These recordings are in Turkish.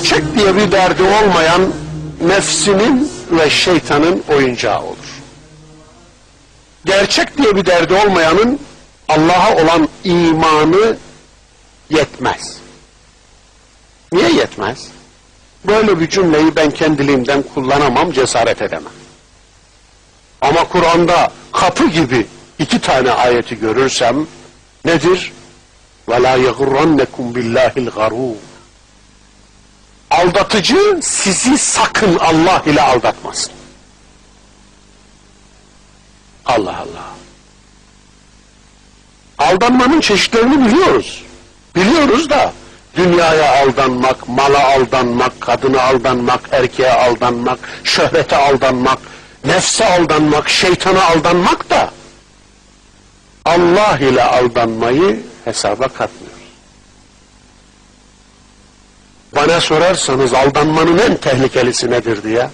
gerçek diye bir derdi olmayan nefsinin ve şeytanın oyuncağı olur. Gerçek diye bir derdi olmayanın Allah'a olan imanı yetmez. Niye yetmez? Böyle bir cümleyi ben kendiliğimden kullanamam, cesaret edemem. Ama Kur'an'da kapı gibi iki tane ayeti görürsem nedir? وَلَا يَغُرَّنَّكُمْ بِاللّٰهِ الْغَرُورِ Aldatıcı sizi sakın Allah ile aldatmasın. Allah Allah. Aldanmanın çeşitlerini biliyoruz. Biliyoruz da dünyaya aldanmak, mala aldanmak, kadına aldanmak, erkeğe aldanmak, şöhrete aldanmak, nefse aldanmak, şeytana aldanmak da Allah ile aldanmayı hesaba katmıyor. Bana sorarsanız aldanmanın en tehlikelisi nedir diye.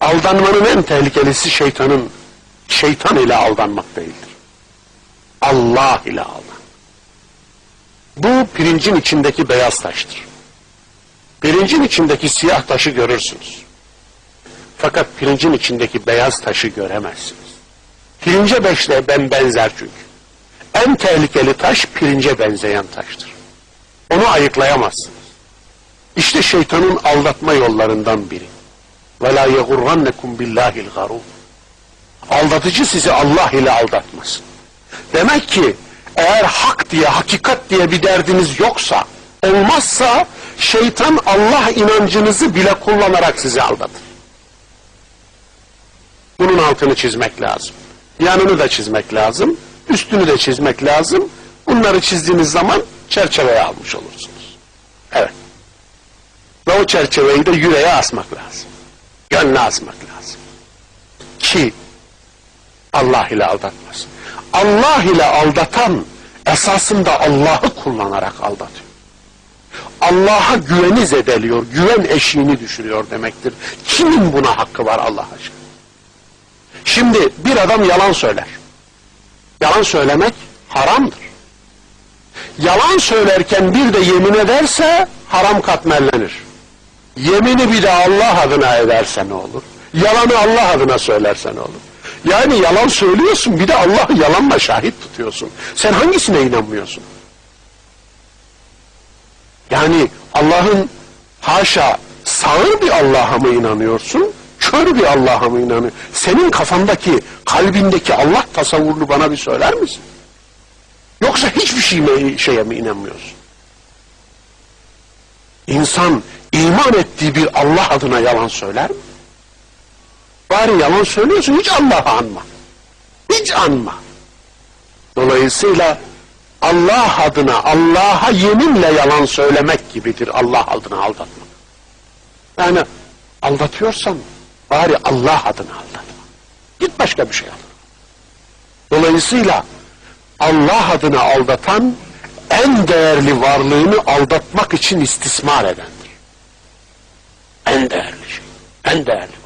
Aldanmanın en tehlikelisi şeytanın, şeytan ile aldanmak değildir. Allah ile aldan. Bu pirincin içindeki beyaz taştır. Pirincin içindeki siyah taşı görürsünüz. Fakat pirincin içindeki beyaz taşı göremezsiniz. Pirince beşle ben benzer çünkü. En tehlikeli taş pirince benzeyen taştır. Onu ayıklayamazsınız. İşte şeytanın aldatma yollarından biri. وَلَا يَغُرَّنَّكُمْ بِاللّٰهِ الْغَرُورِ Aldatıcı sizi Allah ile aldatmasın. Demek ki eğer hak diye, hakikat diye bir derdiniz yoksa, olmazsa şeytan Allah inancınızı bile kullanarak sizi aldatır. Bunun altını çizmek lazım. Yanını da çizmek lazım. Üstünü de çizmek lazım. Bunları çizdiğiniz zaman çerçeveye almış olursunuz. O çerçeveyi de yüreğe asmak lazım. Gönle asmak lazım. Ki Allah ile aldatmasın. Allah ile aldatan esasında Allah'ı kullanarak aldatıyor. Allah'a güveni zedeliyor, güven eşiğini düşürüyor demektir. Kimin buna hakkı var Allah aşkına? Şimdi bir adam yalan söyler. Yalan söylemek haramdır. Yalan söylerken bir de yemin ederse haram katmerlenir. Yemini bir de Allah adına ederse ne olur? Yalanı Allah adına söylerse ne olur? Yani yalan söylüyorsun bir de Allah'ı yalanla şahit tutuyorsun. Sen hangisine inanmıyorsun? Yani Allah'ın haşa sağır bir Allah'a mı inanıyorsun? Kör bir Allah'a mı inanıyorsun? Senin kafandaki, kalbindeki Allah tasavvurunu bana bir söyler misin? Yoksa hiçbir şey şeye mi inanmıyorsun? İnsan iman ettiği bir Allah adına yalan söyler mi? Bari yalan söylüyorsun hiç Allah'ı anma. Hiç anma. Dolayısıyla Allah adına Allah'a yeminle yalan söylemek gibidir Allah adına aldatmak. Yani aldatıyorsan bari Allah adına aldatma. Git başka bir şey al. Dolayısıyla Allah adına aldatan en değerli varlığını aldatmak için istismar edendir. En değerli şey. En değerli.